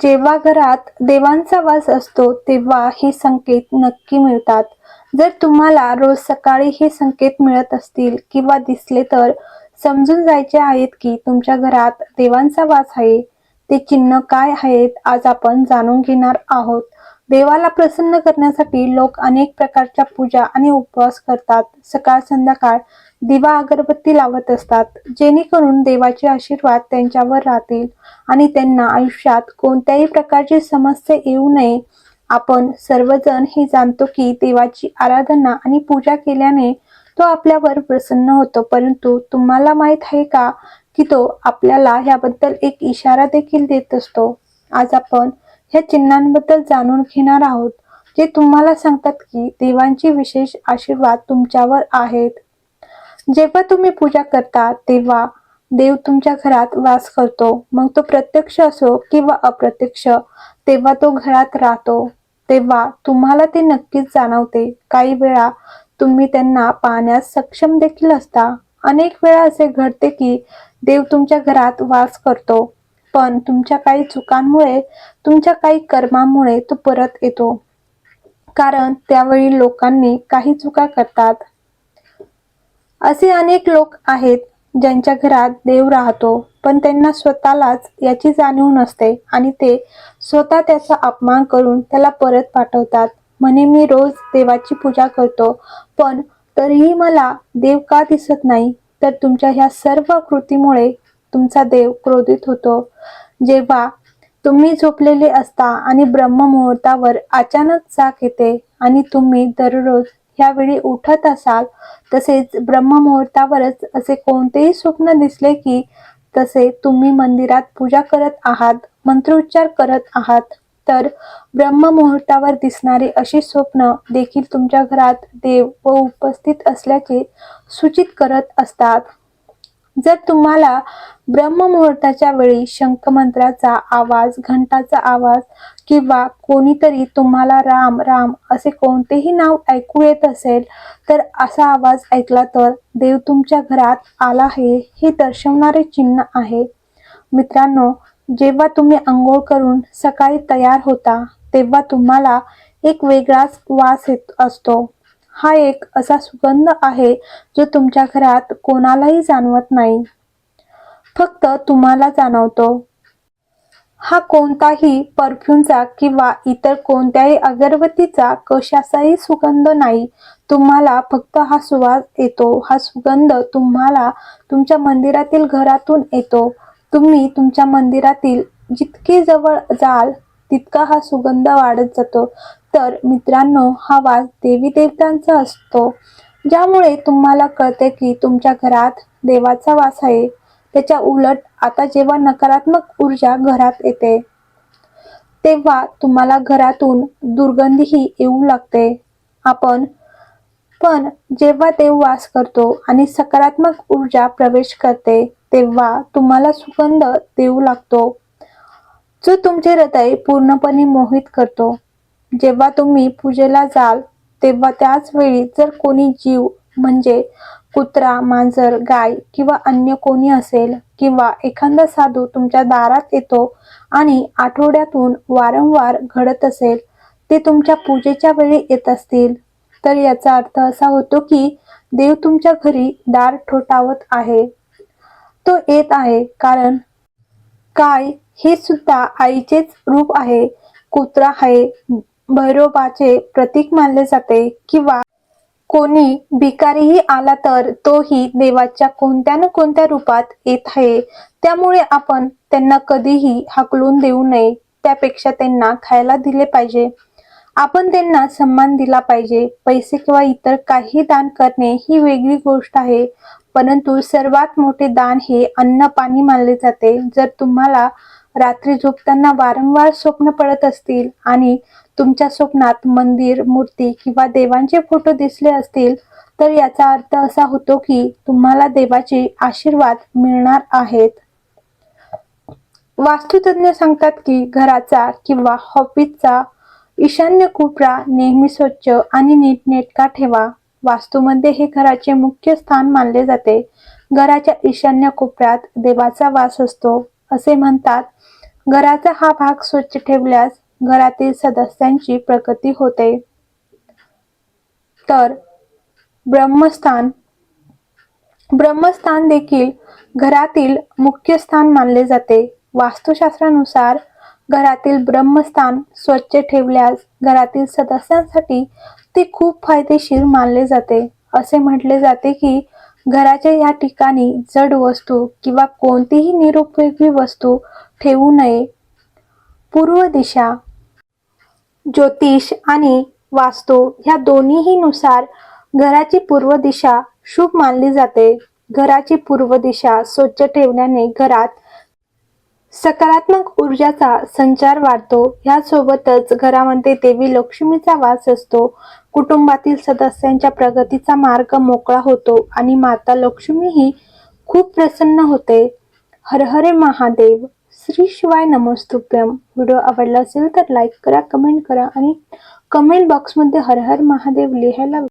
जेव्हा घरात देवांचा वास असतो तेव्हा हे संकेत नक्की मिळतात. जर तुम्हाला रोज सकाळी हे संकेत मिळत असतील किंवा दिसले तर समजून जायचे आहेत की तुमच्या घरात देवांचा वास आहे. ते चिन्ह काय आहेत आज आपण जाणून घेणार आहोत. देवाला प्रसन्न करण्यासाठी लोक अनेक प्रकारच्या पूजा आणि उपवास करतात. सकाळ संध्याकाळ दिवा अगरबत्ती लावत असतात. जेणेकरून देवाचे आशीर्वाद त्यांच्यावर राहतील आणि त्यांना आयुष्यात कोणत्याही प्रकारची समस्या येऊ नये. आपण सर्वजण हे जाणतो की देवाची आराधना आणि पूजा केल्याने तो आपल्यावर प्रसन्न होतो. परंतु तुम्हाला माहीत आहे का की तो आपल्याला याबद्दल एक इशारा देखील देत असतो. आज आपण ह्या चिन्हांबद्दल जाणून घेणार आहोत जे तुम्हाला सांगतात की देवांचे विशेष आशीर्वाद तुमच्यावर आहेत. जेव्हा तुम्ही पूजा करता तेव्हा देव तुमच्या घरात वास करतो. मग तो प्रत्यक्ष असो किंवा अप्रत्यक्ष तेव्हा तो घरात राहतो. तेव्हा तुम्हाला ते नक्कीच जाणवते. काही वेळा तुम्ही त्यांना पाहण्यास सक्षम देखील असता. अनेक वेळा असे घडते की देव तुमच्या घरात वास करतो. पण तुमच्या काही चुकांमुळे तुमच्या काही कर्मामुळे तो परत येतो. कारण त्यावेळी लोकांनी काही चुका करतात. असे अनेक लोक आहेत ज्यांच्या घरात देव राहतो पण त्यांना स्वतःलाच याची जाणीव नसते आणि ते स्वतः त्याचा अपमान करून त्याला परत पाठवतात. म्हणे मी रोज देवाची पूजा करतो पण तरीही मला देव का दिसत नाही? तर तुमच्या ह्या सर्व कृतीमुळे तुमचा देव क्रोधित होतो. जेव्हा तुम्ही झोपलेले असता आणि ब्रह्ममुहूर्तावर अचानक जाग येते आणि तुम्ही दररोज ह्यावेळी उठत असाल तसेच ब्रह्ममुहूर्तावरच असे कोणतेही स्वप्न दिसले की तसे तुम्ही मंदिरात पूजा करत आहात मंत्रोच्चार करत आहात तर ब्रह्ममुहूर्तावर दिसणारी अशी स्वप्न देखील तुमच्या घरात देव व उपस्थित असल्याचे सूचित करत असतात. जर तुम्हाला ब्रह्ममुहूर्ताच्या वेळी शंखमंत्राचा आवाज घंटाचा आवाज किंवा कोणीतरी तुम्हाला राम राम असे कोणतेही नाव ऐकू येत असेल तर असा आवाज ऐकला तर देव तुमच्या घरात आला आहे हे दर्शवणारे चिन्ह आहे. मित्रांनो जेव्हा तुम्ही आंघोळ करून सकाळी तयार होता तेव्हा तुम्हाला एक वेगळाच वास येत असतो. हा एक असा सुगंध आहे जो तुमच्या घरात कोणालाही जाणवत नाही. फक्त तुम्हाला जाणवतो. हा कोणताही परफ्यूमचा किंवा इतर कोणत्याही अगरबत्तीचा कशाचाही सुगंध नाही. तुम्हाला फक्त हा सुवास येतो. हा सुगंध तुम्हाला तुमच्या मंदिरातील घरातून येतो. तुम्ही तुमच्या मंदिरातील जितके जवळ जाल तितका हा सुगंध वाढत जातो. तर मित्रांनो हा वास देवी देवतांचा असतो ज्यामुळे तुम्हाला कळते की तुमच्या घरात देवाचा वास आहे. त्याच्या उलट आता जेव्हा नकारात्मक ऊर्जा घरात येते तेव्हा तुम्हाला घरातून दुर्गंधीही येऊ लागते. आपण पण जेव्हा देव वास करतो आणि सकारात्मक ऊर्जा प्रवेश करते तेव्हा तुम्हाला सुगंध देऊ लागतो. जो तुमचे हृदय पूर्णपणे मोहित करतो. जेव्हा तुम्ही पूजेला जाल तेव्हा त्याच वेळी जर कोणी जीव म्हणजे कुत्रा मांजर गाय किंवा अन्य कोणी असेल किंवा एखादा साधू तुमच्या दारात येतो आणि आठवड्यातून वारंवार घडत असेल ते तुमच्या पूजेच्या वेळी येत असतील. तर याचा अर्थ असा होतो की देव तुमच्या घरी दार ठोठावत आहे. तो येत आहे कारण काय हे सुद्धा आईचेच रूप आहे. कुत्रा आहे भैरोबाचे प्रतीक मानले जाते किंवा कोणी भिकारीही आला तर तोही देवाच्या कोणत्या ना कोणत्या रूपात येत आहे. त्यामुळे आपण त्यांना कधीही हाकलून देऊ नये. त्यापेक्षा त्यांना खायला दिले पाहिजे. आपण त्यांना सन्मान दिला पाहिजे. पैसे किंवा इतर काही दान करणे ही वेगळी गोष्ट आहे. परंतु सर्वात मोठे दान हे अन्न पाणी मानले जाते. जर तुम्हाला रात्री झोपताना वारंवार स्वप्न पडत असतील आणि तुमच्या स्वप्नात मंदिर मूर्ती किंवा देवांचे फोटो दिसले असतील तर याचा अर्थ असा होतो की तुम्हाला देवाचे आशीर्वाद मिळणार आहेत. वास्तुतज्ञ सांगतात की घराचा किंवा ऑफिसचा ईशान्य कोपरा नेहमी स्वच्छ आणि नीटनेटका ठेवा. वास्तूमध्ये हे घराचे मुख्य स्थान मानले जाते. घराच्या ईशान्य कोपऱ्यात देवाचा वास असतो. असे म्हणतात घराचा हा भाग स्वच्छ ठेवल्यास घरातील सदस्यांची प्रगती होते. तर ब्रह्मस्थान ब्रह्मस्थान देखील घरातील मुख्य स्थान मानले जाते. वास्तुशास्त्रानुसार घरातील ब्रह्मस्थान स्वच्छ ठेवल्यास घरातील सदस्यांसाठी ते खूप फायदेशीर मानले जाते. असे म्हटले जाते की घराच्या या ठिकाणी जड वस्तू किंवा कोणतीही निरुपयोगी वस्तू ठेवू नये. पूर्व दिशा ज्योतिष आणि वास्तू ह्या दोन्हीही नुसार घराची पूर्व दिशा शुभ मानली जाते. घराची पूर्व दिशा स्वच्छ ठेवल्याने घरात सकारात्मक ऊर्जाचा संचार वाढतो. ह्यासोबतच घरामध्ये देवी लक्ष्मीचा वास असतो. कुटुंबातील सदस्यांच्या प्रगतीचा मार्ग मोकळा होतो आणि माता लक्ष्मीही खूप प्रसन्न होते. हर हरे महादेव श्री शिवाय नमस्तुभ्यम. व्हिडिओ आवडला असेल तर लाईक करा कमेंट करा आणि कमेंट बॉक्समध्ये हर हर महादेव लिहायला